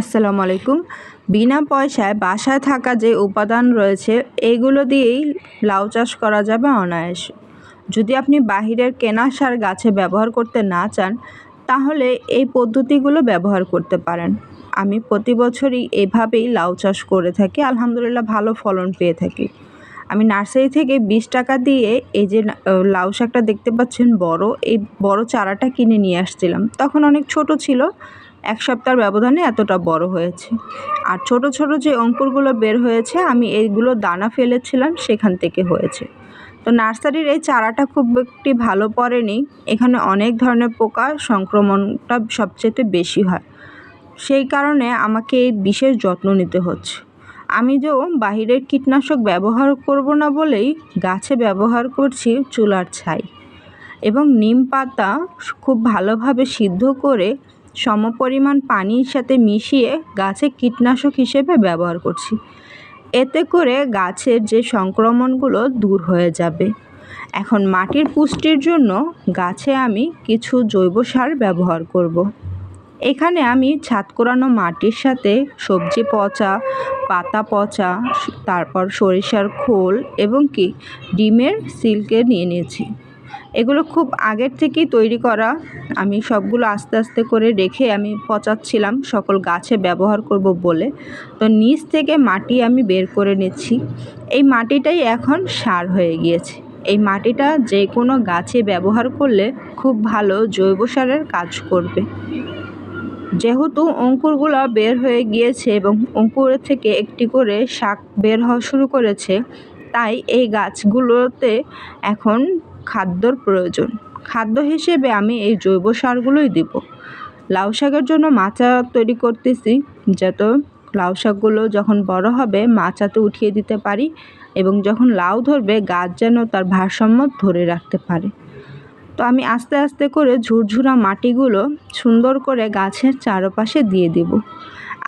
আসসালামু আলাইকুম। বিনা পয়সায় বাসায় থাকা যে উপাদান রয়েছে এইগুলো দিয়েই লাউ চাষ করা যাবে অনায়াসে। যদি আপনি বাহিরের কেনা সার গাছে ব্যবহার করতে না চান, তাহলে এই পদ্ধতিগুলো ব্যবহার করতে পারেন। আমি প্রতি বছরই এভাবেই লাউ চাষ করে থাকি, আলহামদুলিল্লাহ ভালো ফলন পেয়ে থাকি। আমি নার্সারি থেকে বিশ টাকা দিয়ে এই যে লাউ শাকটা দেখতে পাচ্ছেন বড়, এই বড় চারাটা কিনে নিয়ে আসছিলাম। তখন অনেক ছোট ছিল এক সপ্তাহের ব্যবধানে এতটা বড় হয়েছে। আর ছোট ছোট যে অঙ্কুরগুলো বের হয়েছে, আমি এইগুলো দানা ফেলেছিলাম, সেখান থেকে হয়েছে। তো নার্সারির এই চারাটা খুব একটি ভালো পড়েনি। এখানে অনেক ধরনের পোকা সংক্রমণটা সবচেয়ে বেশি হয়। সেই কারণে আমাকে এই বিশেষ যত্ন নিতে হচ্ছে। আমি যে বাহিরের কীটনাশক ব্যবহার করব না বলেই গাছে ব্যবহার করছি চুলার ছাই। এবং নিম পাতা খুব ভালোভাবে সিদ্ধ করে সমপরিমাণ পানির সাথে মিশিয়ে গাছে কীটনাশক হিসেবে ব্যবহার করছি। এতে করে গাছের যে সংক্রমণগুলো দূর হয়ে যাবে। এখন মাটির পুষ্টির জন্য গাছে আমি কিছু জৈব সার ব্যবহার করব। এখানে আমি ছাদ কোরানো মাটির সাথে সবজি পচা, পাতা পচা, তারপর সরিষার খোল এবং কি, ডিমের সিল্কে নিয়ে নিয়েছি। এগুলো খুব আগের থেকেই তৈরি করা। আমি সবগুলো আস্তে আস্তে করে রেখে আমি পচাচ্ছিলাম সকল গাছে ব্যবহার করব বলে। তো নিচ থেকে মাটি আমি বের করে নিচ্ছি। এই মাটিটাই এখন সার হয়ে গিয়েছে। এই মাটিটা যে কোনো গাছে ব্যবহার করলে খুব ভালো জৈব সারের কাজ করবে। যেহেতু অঙ্কুরগুলো বের হয়ে গিয়েছে এবং অঙ্কুর থেকে একটি করে শাক বের হওয়া শুরু করেছে, তাই এই গাছগুলোতে এখন খাদ্যর প্রয়োজন। খাদ্য হিসেবে আমি এই জৈব সারগুলোই দিব। লাউ শাকের জন্য মাচা তৈরি করতেছি, যাতে লাউ শাকগুলো যখন বড় হবে মাচাতে উঠিয়ে দিতে পারি এবং যখন লাউ ধরবে গাছ যেন তার ভারসাম্য ধরে রাখতে পারে। তো আমি আস্তে আস্তে করে ঝুরঝুরা মাটিগুলো সুন্দর করে গাছের চারপাশে দিয়ে দেব।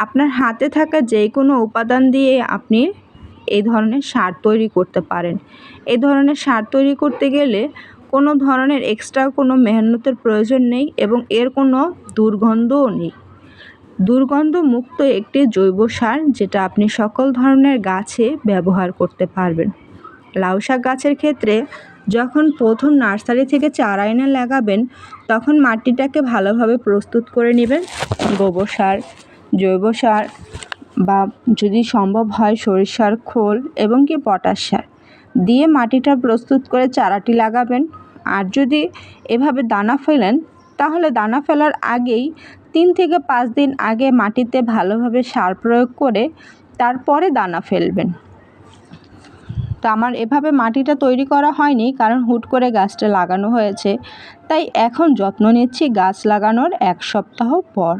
আপনার হাতে থাকা যে কোনো উপাদান দিয়ে আপনি এই ধরনের সার তৈরি করতে পারেন। এই ধরনের সার তৈরি করতে গেলে কোনো ধরনের এক্সট্রা কোনো মেহনতের প্রয়োজন নেই এবং এর কোনো দুর্গন্ধও নেই। দুর্গন্ধ মুক্ত একটি জৈব সার যেটা আপনি সকল ধরনের গাছে ব্যবহার করতে পারবেন। লাউ শাক গাছের ক্ষেত্রে যখন প্রথম নার্সারি থেকে চারা এনে লাগাবেন, তখন মাটিটাকে ভালোভাবে প্রস্তুত করে নেবেন। গোবর সার, জৈব সার বা যদি সম্ভব হয় সরিষার খোল এবং কি পটাশ সার। দিয়ে মাটিটা প্রস্তুত করে চারাটি লাগাবেন। আর যদি এভাবে দানা ফেলেন, তাহলে দানা ফেলার আগেই তিন থেকে পাঁচ দিন আগে মাটিতে ভালোভাবে সার প্রয়োগ করে তারপরে দানা ফেলবেন। তো আমার এভাবে মাটিটা তৈরি করা হয়নি, কারণ হুট করে গাছটা লাগানো হয়েছে। তাই এখন যত্ন নিচ্ছি গাছ লাগানোর এক সপ্তাহ পর।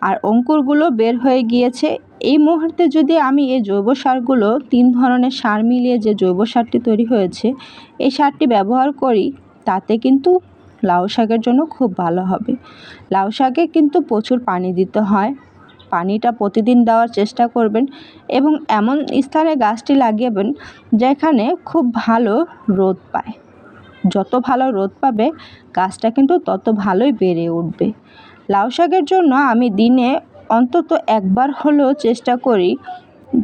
আর অঙ্কুরগুলো বের হয়ে গিয়েছে এই মুহূর্তে যদি আমি এই জৈব সারগুলো তিন ধরনের সার মিলিয়ে যে জৈব সারটি তৈরি হয়েছে, এই সারটি ব্যবহার করি, তাতে কিন্তু লাউ শাকের জন্য খুব ভালো হবে। লাউ শাকে কিন্তু প্রচুর পানি দিতে হয়, পানিটা প্রতিদিন দেওয়ার চেষ্টা করবেন এবং এমন স্থানে গাছটি লাগিয়েবেন যেখানে খুব ভালো রোদ পায়। যত ভালো রোদ পাবে, গাছটা কিন্তু তত ভালোই বেড়ে উঠবে। লাউ শাকের জন্য আমি দিনে অন্তত একবার হলেও চেষ্টা করি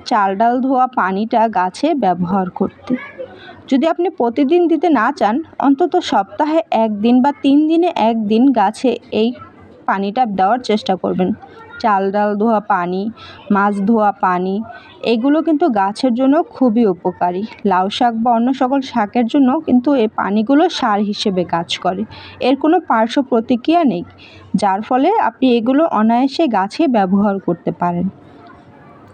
চাল ডাল ধোয়া পানিটা গাছে ব্যবহার করতে। যদি আপনি প্রতিদিন দিতে না চান, অন্তত সপ্তাহে একদিন বা তিন দিনে একদিন গাছে এই পানিটা দেওয়ার চেষ্টা করবেন। চাল ডাল ধোয়া পানি, মাছ ধোয়া পানি এগুলো কিন্তু গাছের জন্য খুবই উপকারী। লাউ শাক বা অন্য সকল শাকের জন্য কিন্তু এই পানিগুলো সার হিসেবে কাজ করে। এর কোনো পার্শ্ব প্রতিক্রিয়া নেই, যার ফলে আপনি এগুলো অনায়াসে গাছে ব্যবহার করতে পারেন।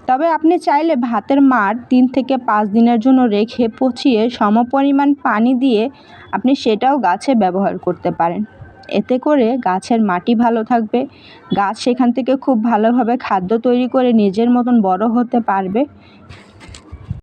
তবে আপনি চাইলে ভাতের মার তিন থেকে পাঁচ দিনের জন্য রেখে পচিয়ে সমপরিমাণ পানি দিয়ে আপনি সেটাও গাছে ব্যবহার করতে পারেন। এতে করে গাছের মাটি ভালো থাকবে। গাছ সেখান থেকে খুব ভালোভাবে খাদ্য তৈরি করে নিজের মতন বড় হতে পারবে।